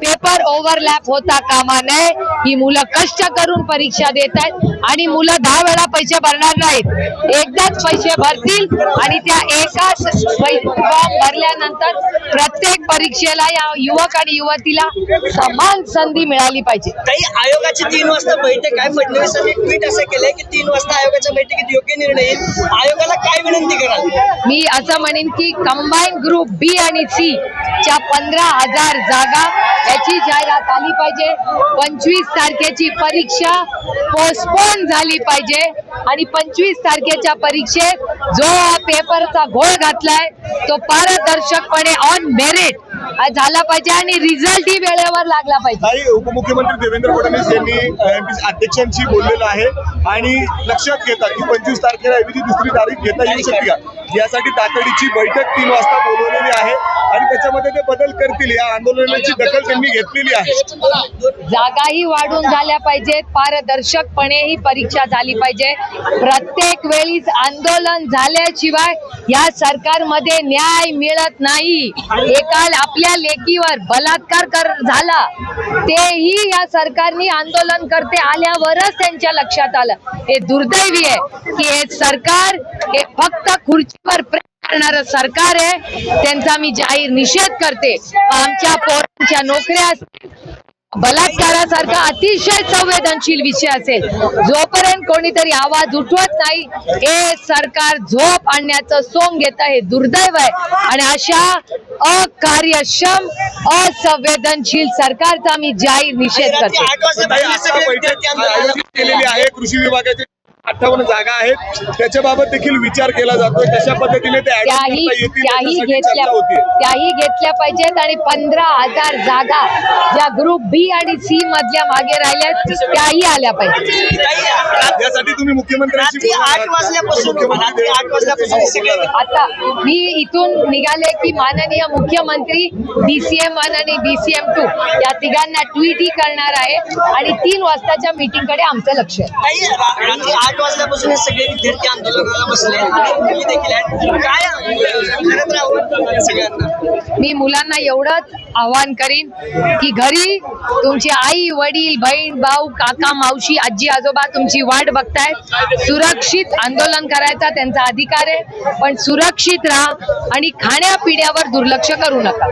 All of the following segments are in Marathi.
पेपर ओव्हरलॅप होता कामा नये. ही मुलं कष्ट करून परीक्षा देत आहेत आणि मुलं दहा वेळा पैसे भरणार नाहीत. एकदाच पैसे भरतील आणि त्या एकाच फॉर्म भरल्यानंतर प्रत्येक परीक्षेला या युवक आणि युवतीला समान संधी मिळाली पाहिजे. काही आयोगाची तीन वाजता बैठक आहे. फडणवीसांनी ट्विट असं केलंय की तीन वाजता आयोगाच्या बैठकीत योग्य निर्णय येईल. आयोगाला काय विनंती कराल? मी असं म्हणेन की कंबाईन ग्रुप बी आणि सी च्या पंधरा हजार जागा याची जाहिरात आली पाहिजे. पंचवीस तारखेची परीक्षा पोस्टपोन झाली पाहिजे. आणि पंचवीस तारखेच्या परीक्षेत जो पेपरचा घोळ घातलाय तो पारदर्शकपणे ऑन मेरिट झाला पाहिजे आणि रिझल्ट ही वेळेवर लागला पाहिजे. उपमुख्यमंत्री देवेंद्र फडणवीस यांनी अध्यक्षांशी बोललेलं आहे. आणि लक्षात घेतात की पंचवीस तारखेला ऐवजी दुसरी तारीख घेता येऊ शकते का? यासाठी तातडीची बैठक तीन वाजता बोलवलेली आहे. आणि त्याच्यामध्ये ते बदल करतील. या आंदोलनाची दखल त्यांनी घेतलेली आहे. जागाही वाढून झाल्या पाहिजेत. पारदर्शकपणे ही परीक्षा झाली पाहिजे. प्रत्येक वेळी आंदोलन झाल्याशिवाय या सरकारमध्ये न्याय मिळत नाही. एकाल आपल्या लेकीवर बलात्कार कर झाला. तेही या सरकारने आंदोलन करते आल्यावरच त्यांच्या लक्षात आलं. हे दुर्दैवी आहे की हे सरकार हे फक्त खुर्चीवर करणारं सरकार आहे त्यांचा मी जाहीर निषेध करते. आमच्या पोरांच्या नोकऱ्या बलात्कारासारखा अतिशय संवेदनशील विषय असेल. जोपर्यंत कोणीतरी आवाज उठवत नाही हे सरकार झोप आणण्याचं सोंग घेत हे दुर्दैव आहे. आणि अशा अकार्यक्षम असंवेदनशील सरकारचा मी जाहीर निषेध रात्री करते अठ्ठावन्न जागा आहेत त्याच्याबाबत देखील विचार केला जातोय. कशा पद्धतीने ते त्याही घेतल्या त्याही पाहिजेत आणि पंधरा हजार जागा ज्या ग्रुप बी आणि सी मधल्या मागे राहिल्यात त्याही आल्या पाहिजेत. ताई, यासाठी तुम्ही मुख्यमंत्र्यांशी आठ. वाजल्यापासून मुख्यमंत्री आठ वाजल्यापासून सगळे आता मी इथून निघाले की माननीय मुख्यमंत्री बीसीएम वन आणि बीसीएम टू या तिघांना ट्विटही करणार आहे. आणि तीन वाजताच्या मीटिंगकडे आमचं लक्ष आहे. आठ वाजल्यापासून हे सगळे विद्यार्थी आंदोलनाला बसले आणि मुली देखील आहेत. काय आवडतं सगळ्यांना? मी मुलांना एवढंच आवाहन करीन की घरी तुमची आई वडील बहीण भाऊ काका मावशी आजी आजोबा तुमची वाट बघतायत. सुरक्षित आंदोलन करायचा त्यांचा अधिकार आहे. पण सुरक्षित राहा आणि खाण्यापिण्यावर दुर्लक्ष करू नका.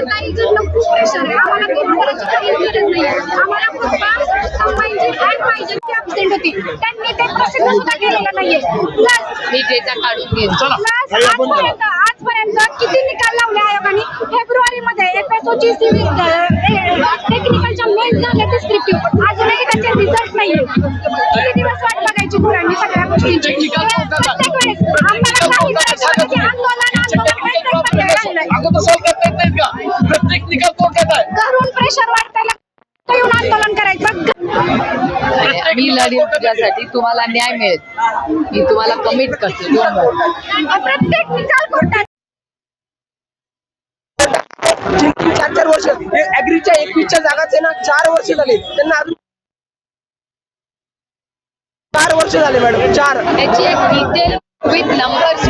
विषय काय माहितीये का? आपली शेवटची exam आहे. मुलींना काही जण खूप प्रेशर आहे. आम्हाला काही करायची काही गरज नाही. आम्हाला फक्त कंबाईनची ऍड पाहिजे ती absent होती. त्यांनी ते प्रसिद्ध सुद्धा केलेलं नाहीये. प्लस मी डेटा काढून घेईन प्लस ताई, आपण- आजपर्यंत आजपर्यंत किती निकाल लावले आयोगाने? फेब्रुवारी मध्ये एफएसओ ची टेक्निकलच्या मेन झाले ते स्क्रिप्टिव्ह अजूनही त्याचे रिझल्ट नाहीये. किती दिवस वाट बघायची पोरांनी सगळ्या गोष्टींची? प्रत्येक वेळेस आम्हाला मध्ये राहिलंय. प्रत्येक निकाल कोर्टात आहे. घरून प्रेशर वाढतायला. येऊन आंदोलन करायचं. मी लढीन तुझ्यासाठी तुम्हाला न्याय मिळेल. मी तुम्हाला कमिट करते. प्रत्येक निकाल कोर्टात. चार चार वर्ष. ऍग्रीच्या एकवीसच्या जागाच आहे ना चार वर्ष झाले. त्यांना अजून चार वर्ष झाले मॅडम. चार. त्याची एक डिटेल विथ नंबर्स